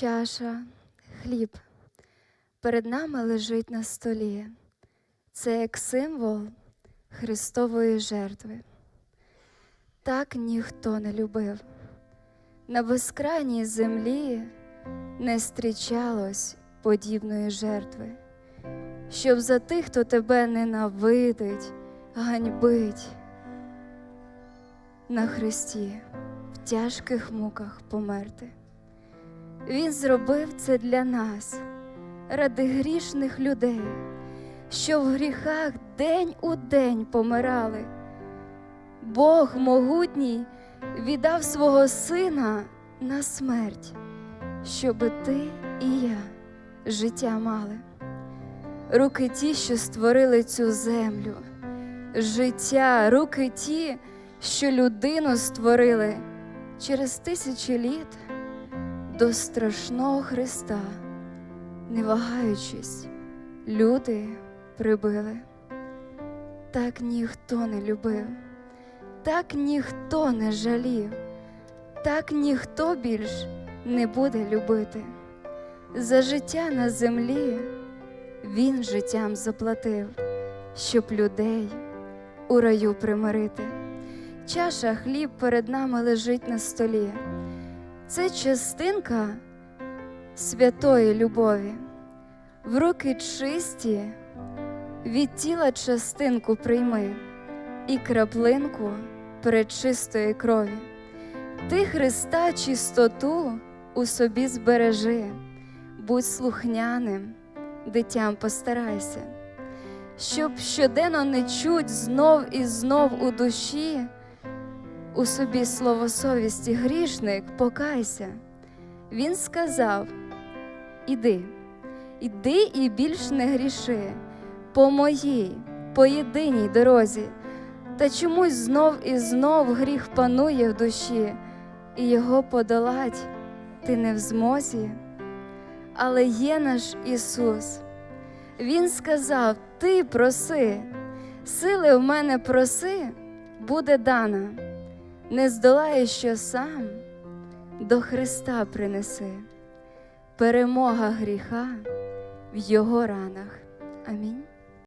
Чаша, хліб перед нами лежить на столі. Це як символ Христової жертви. Так ніхто не любив. На безкрайній землі не зустрічалось подібної жертви, щоб за тих, хто тебе ненавидить, ганьбить на хресті в тяжких муках померти. Він зробив це для нас, ради грішних людей, що в гріхах день у день помирали. Бог могутній віддав свого сина на смерть, щоби ти і я життя мали. Руки ті, що створили цю землю, життя, руки ті, що людину створили через тисячі літ до страшного Христа, не вагаючись, люди прибили. Так ніхто не любив, так ніхто не жалів, так ніхто більш не буде любити. За життя на землі він життям заплатив, щоб людей у раю примирити. Чаша хліб перед нами лежить на столі. Це частинка святої любові. В руки чисті від тіла частинку прийми і краплинку перечистої крові. Ти Христа чистоту у собі збережи, будь слухняним, дитям постарайся, щоб щоденно не чуть знов і знов у душі у собі слово совісті грішник, покайся. Він сказав: Іди, іди і більш не гріши по моїй, по єдиній дорозі, та чомусь знов і знов гріх панує в душі, і його подолать ти не в змозі. Але є наш Ісус. Він сказав: Ти проси, сили в мене проси, буде дана не здолаєш, що сам до Христа принеси, перемога гріха в Його ранах. Амінь.